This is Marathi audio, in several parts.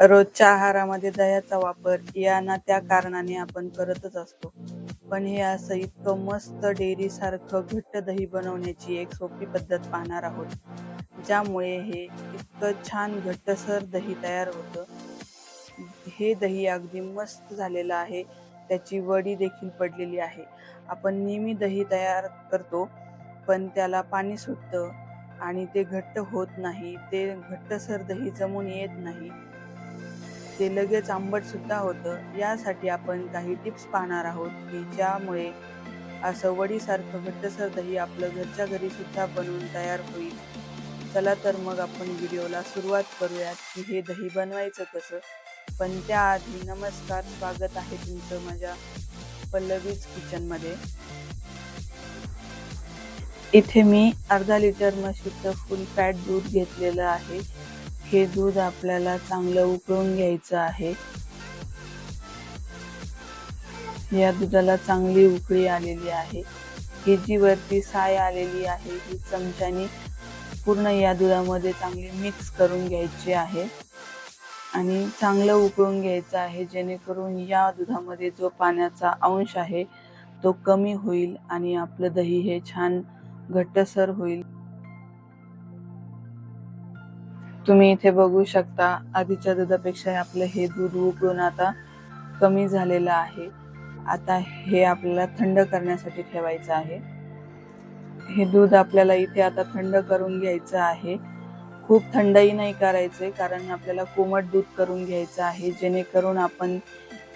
रोजच्या आहारामध्ये दह्याचा वापर या ना त्या कारणाने आपण करतच असतो. पण हे असं इतकं मस्त डेअरी सारखं घट्ट दही बनवण्याची एक सोपी पद्धत पाहणार आहोत. ज्यामुळे हे इतकं छान घट्टसर दही तयार होतं. हे दही अगदी मस्त झालेलं आहे. त्याची वडी देखील पडलेली आहे. आपण नेहमी दही तयार करतो पण त्याला पाणी सुटतं आणि ते घट्ट होत नाही. ते घट्टसर दही जमून येत नाही. ते लगेच आंबट सुद्धा होतं. यासाठी आपण काही टिप्स पाहणार आहोत की ज्यामुळे असं वडीसारखं घट्टसर दही आपलं घरच्या घरी सुद्धा बनवून तयार होईल. चला तर मग आपण व्हिडिओला सुरुवात करूयात की हे दही बनवायचं कसं? पण त्याआधी नमस्कार स्वागत आहे तुमचं माझ्या पल्लवीज किचनमध्ये. इथे मी अर्धा लिटर म्हशीचं फुल फॅट दूध घेतलेलं आहे. हे दूध आपल्याला चांगलं उकळून घ्यायचं आहे. या दुधाला चांगली उकळी आलेली आहे. ही जी वरती साय आलेली आहे ही चमच्यानी पूर्ण या दुधामध्ये चांगली मिक्स करून घ्यायची आहे. आणि चांगलं उकळून घ्यायचं आहे जेणेकरून या दुधामध्ये जो पाण्याचा अंश आहे तो कमी होईल आणि आपलं दही हे छान घट्टसर होईल. तुम्ही इथे बघू शकता आधीच्या दुधापेक्षा आपलं हे दूध उकळून आता कमी झालेलं आहे. आता हे आपल्याला थंड करण्यासाठी ठेवायचं आहे. हे दूध आपल्याला इथे आता थंड करून घ्यायचं आहे. खूप थंडही नाही करायचे कारण आपल्याला कोमट दूध करून घ्यायचं आहे. जेणेकरून आपण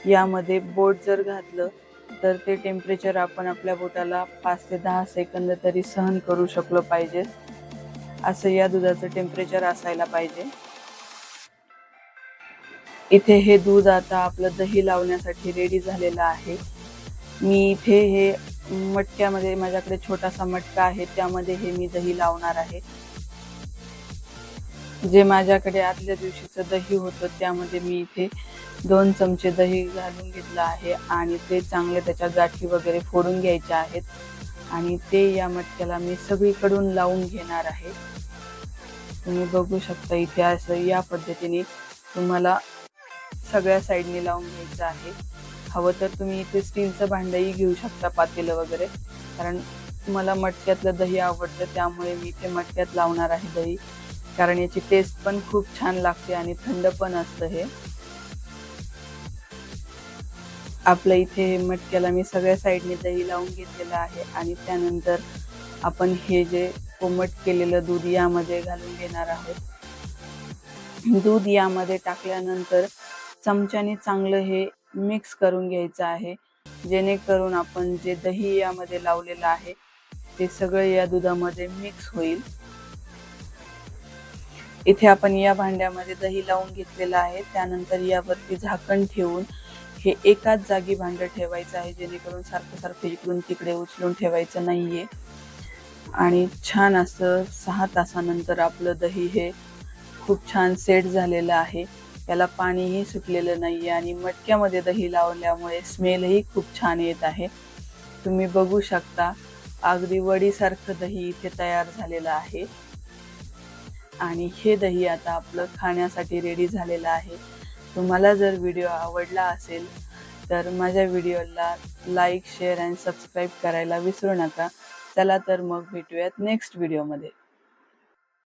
यामध्ये बोट जर घातलं तर ते टेम्परेचर आपण आपल्या बोटाला पाच ते दहा सेकंद तरी सहन करू शकलो पाहिजे. असं या दुधाचं टेम्परेचर असायला पाहिजे. इथे हे दूध आता आपलं दही लावण्यासाठी रेडी झालेलं आहे. मी इथे हे मटक्यामध्ये माझ्याकडे छोटासा मटका आहे त्यामध्ये हे मी दही लावणार आहे. जे माझ्याकडे आदल्या दिवशीचं दही होतं त्यामध्ये मी इथे दोन चमचे दही घालून घेतलं आहे आणि ते चांगले त्याच्या गाठी वगैरे फोडून घ्यायच्या आहेत. आणि ते या मटक्याला मी सगळीकडून लावून घेणार आहे. तुम्ही बघू शकता इथे असं या पद्धतीने तुम्हाला सगळ्या साईडने लावून घ्यायचं आहे. हवं तर तुम्ही इथे स्टीलचं भांडंही घेऊ शकता पातेलं वगैरे. कारण मला मटक्यातलं दही आवडतं त्यामुळे मी इथे मटक्यात लावणार आहे दही. कारण याची टेस्ट पण खूप छान लागते आणि थंड पण असतं हे. आपलं इथे मटक्याला मी सगळ्या साईडने दही लावून घेतलेलं आहे आणि त्यानंतर आपण हे जे कोमट केलेलं दूध यामध्ये घालून घेणार आहोत. दूध यामध्ये टाकल्यानंतर चमच्याने चांगलं हे मिक्स करून घ्यायचं आहे. जेणेकरून आपण जे दही यामध्ये लावलेलं आहे ते सगळं या दुधामध्ये मिक्स होईल. इथे आपण या भांड्यामध्ये दही लावून घेतलेलं आहे. त्यानंतर यावरती झाकण ठेवून हे एकाच जागी भांडं ठेवायचं आहे जेणेकरून सारखं सारखं इकडून तिकडे उचलून ठेवायचं नाहीये. आणि छान असं सहा तासानंतर आपलं दही हे खूप छान सेट झालेलं आहे. त्याला पाणीही सुटलेलं नाहीये आणि मटक्यामध्ये दही लावल्यामुळे स्मेलही खूप छान येत आहे. तुम्ही बघू शकता अगदी वडीसारखं दही इथे तयार झालेलं आहे. आणि हे दही आता आपलं खाण्यासाठी रेडी झालेलं आहे. तुम्हाला जर व्हिडिओ आवडला असेल तर माझ्या व्हिडिओला लाईक शेअर अँड सबस्क्राईब करायला विसरू नका. चला तर मग भेटूयात नेक्स्ट व्हिडिओमध्ये